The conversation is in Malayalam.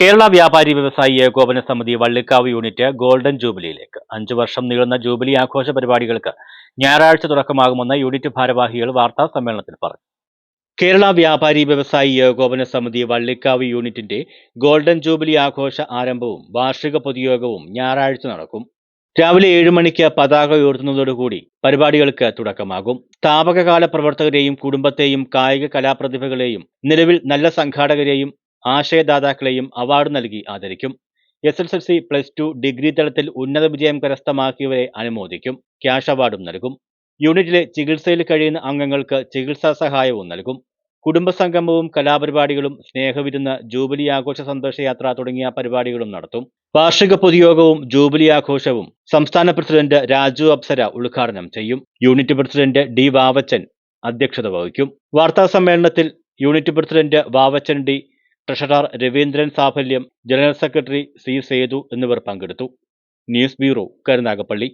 കേരള വ്യാപാരി വ്യവസായി ഏകോപന സമിതി വള്ളിക്കാവ് യൂണിറ്റ് ഗോൾഡൻ ജൂബിലിയിലേക്ക്. അഞ്ചു വർഷം നീളുന്ന ജൂബിലി ആഘോഷ പരിപാടികൾക്ക് ഞായറാഴ്ച തുടക്കമാകുമെന്ന് യൂണിറ്റ് ഭാരവാഹികൾ വാർത്താ സമ്മേളനത്തിൽ പറഞ്ഞു. കേരള വ്യാപാരി വ്യവസായി ഏകോപന സമിതി വള്ളിക്കാവ് യൂണിറ്റിന്റെ ഗോൾഡൻ ജൂബിലി ആഘോഷ ആരംഭവും വാർഷിക പൊതുയോഗവും ഞായറാഴ്ച നടക്കും. രാവിലെ ഏഴ് മണിക്ക് പതാക ഉയർത്തുന്നതോടുകൂടി പരിപാടികൾക്ക് തുടക്കമാകും. സ്ഥാപകകാല പ്രവർത്തകരെയും കുടുംബത്തെയും കായിക കലാപ്രതിഭകളെയും നിലവിൽ നല്ല സംഘാടകരെയും ആശയദാതാക്കളെയും അവാർഡ് നൽകി ആദരിക്കും. S S L C plus two degree തലത്തിൽ ഉന്നത വിജയം കരസ്ഥമാക്കിയവരെ അനുമോദിക്കും. ക്യാഷ് അവാർഡും നൽകും. യൂണിറ്റിലെ ചികിത്സയിൽ കഴിയുന്ന അംഗങ്ങൾക്ക് ചികിത്സാ സഹായവും നൽകും. കുടുംബസംഗമവും കലാപരിപാടികളും സ്നേഹവിരുന്ന് ജൂബിലി ആഘോഷ സന്തോഷയാത്ര തുടങ്ങിയ പരിപാടികളും നടത്തും. വാർഷിക പൊതുയോഗവും ജൂബിലി ആഘോഷവും സംസ്ഥാന പ്രസിഡന്റ് രാജു അപ്സര ഉദ്ഘാടനം ചെയ്യും. യൂണിറ്റ് പ്രസിഡന്റ് ഡി വാവച്ചൻ അധ്യക്ഷത വഹിക്കും. വാർത്താ സമ്മേളനത്തിൽ unit president Vavachan D treasurer Raveendran Saphalyam general secretary C Sethu എന്നിവർ പങ്കെടുത്തു. News bureau Karunagappally.